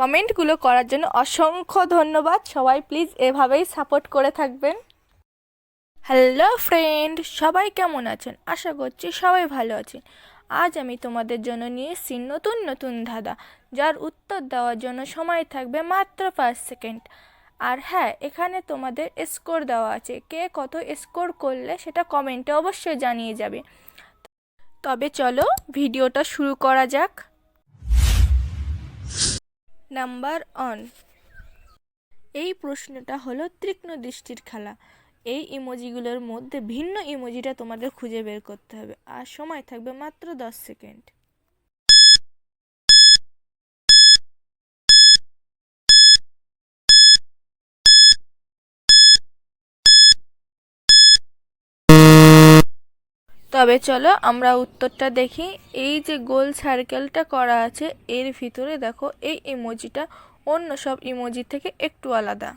কমেন্টগুলো করার জন্য অসংখ্য ধন্যবাদ। সবাই প্লিজ এভাবেই সাপোর্ট করে থাকবেন। হ্যালো ফ্রেন্ড সবাই কেমন আছেন? আশা করছি সবাই ভালো আছেন। আজ আমি তোমাদের জন্য নিয়ে এসেছি নতুন নতুন ধাঁধা, যার উত্তর দেওয়ার জন্য সময় থাকবে মাত্র পাঁচ সেকেন্ড আর হ্যাঁ এখানে তোমাদের স্কোর দেওয়া আছে। কে কত স্কোর করলে সেটা কমেন্টে অবশ্যই জানিয়ে যাবে। তবে চলো ভিডিওটা শুরু করা যাক। নাম্বার অন এই প্রশ্নটা হলো তীক্ষ্ণ দৃষ্টির খেলা। এই ইমোজিগুলোর মধ্যে ভিন্ন ইমোজিটা তোমাদের খুঁজে বের করতে হবে। আর সময় থাকবে মাত্র দশ সেকেন্ড। তবে চলো আমরা উত্তরটা দেখি। এই যে গোল সার্কেলটা করা আছে, এর ভিতরে দেখো এই ইমোজিটা অন্য সব ইমোজি থেকে একটু আলাদা।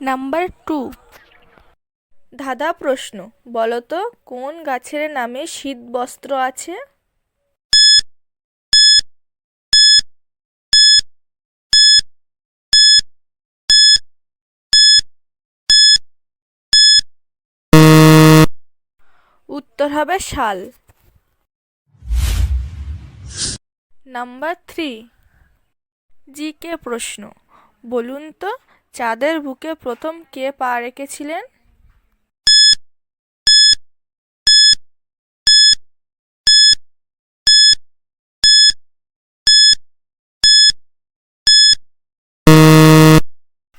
নাম্বার টু ধাঁধা প্রশ্ন বলো তো কোন গাছের নামে শীত বস্ত্র আছে? উত্তর হবে শাল। Number three. জিকে প্রশ্ন, বলুন তো চাঁদের বুকে প্রথম কে পা রেখেছিলেন?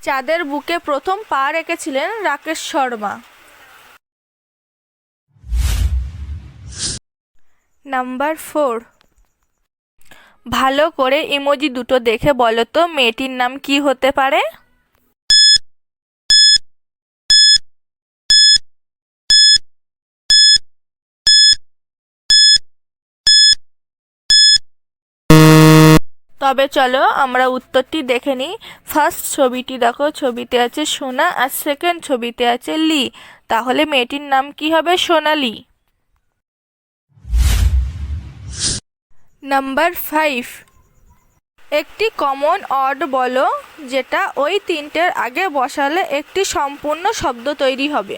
চাঁদের বুকে প্রথম পা রেখেছিলেন রাকেশ শর্মা। Number four. ভালো করে ইমোজি দুটো দেখে বলো তো, মেয়েটির নাম কি হতে পারে? তবে চলো, আমরা উত্তরটি দেখে নিই। ফার্স্ট ছবিটি দেখো, ছবিতে আছে সোনা আর সেকেন্ড ছবিতে আছে লি। তাহলে মেয়েটির নাম কি হবে? সোনালি। Number five. একটি কমন অড বলো, যেটা ওই তিনটের আগে বসালে একটি সম্পূর্ণ শব্দ তৈরি হবে।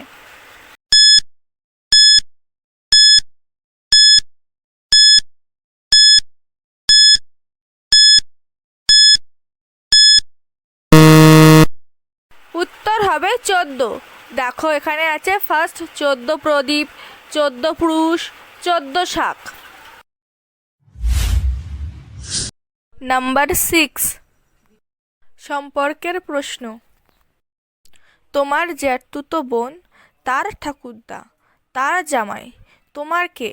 উত্তর হবে চোদ্দ। দেখো এখানে আছে ফার্স্ট চোদ্দ প্রদীপ, চোদ্দ পুরুষ, চোদ্দ শাক। Number six. সম্পর্কের প্রশ্ন। তোমার জ্যাঠতুতো বোন, তার ঠাকুরদা, তার জামাই, তোমার কে?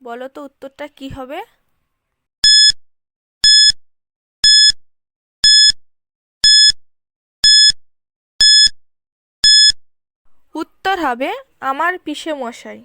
বলো তো উত্তরটা কি হবে? উত্তর হবে আমার পিসে মশাই